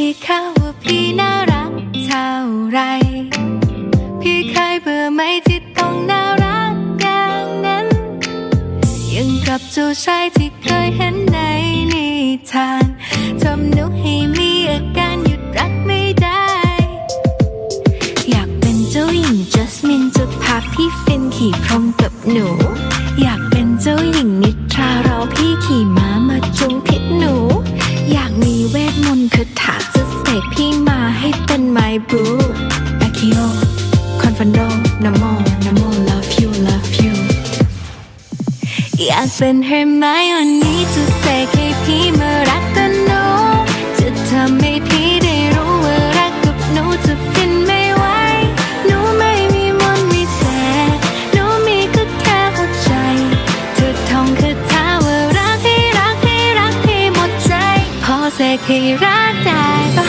พี่เขาว่าพี่น่ารักเท่าไร พี่เคยเบื่อไหมที่ต้องน่ารักอย่างนั้น ยังกับเจ้าชายที่เคยเห็นในนิทานทำหนูให้มีอาการหยุดรักไม่ได้ อยากเป็นเจ้าหญิงจัสมินจะพาพี่ฟินขี่พรมกับหนูากเป็นเฮอร์ไมโอนี่จะเสกให้พี่มารักกันหนูจะทำให้พี่ได้รู้ว่ารักกับหนูจะฟินไม่ไหวหนูไม่มีมนต์วิเศษหนูมีก็แค่หัวใจเธอท่องคาถาว่ารักให้รักให้รักให้หมดใจ พอเสกให้รักได้ปะ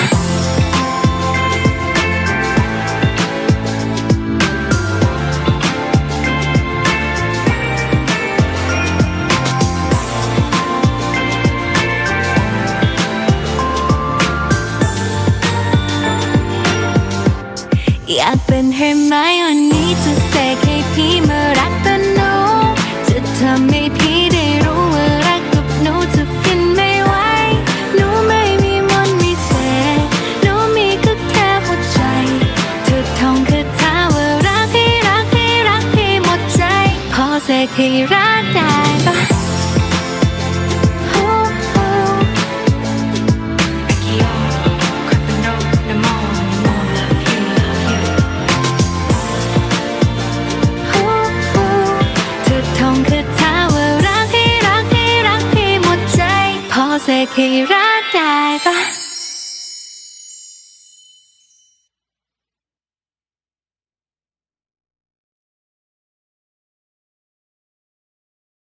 อยากเป็นเฮอร์ไมโอนี่จะเสกให้พี่มารักกันหนูจะทำให้พี่ได้รู้ว่ารักกับหนูจะฟินไม่ไหวหนูไม่มีมนต์วิเศษหนูมีก็แค่หัวใจเธอท่องคาถาว่ารักให้รักให้รักให้หมดใจ พอเสกให้รักได้ปะ ให้รักให้รักให้หมดใจ พอเสกให้รักได้ปะ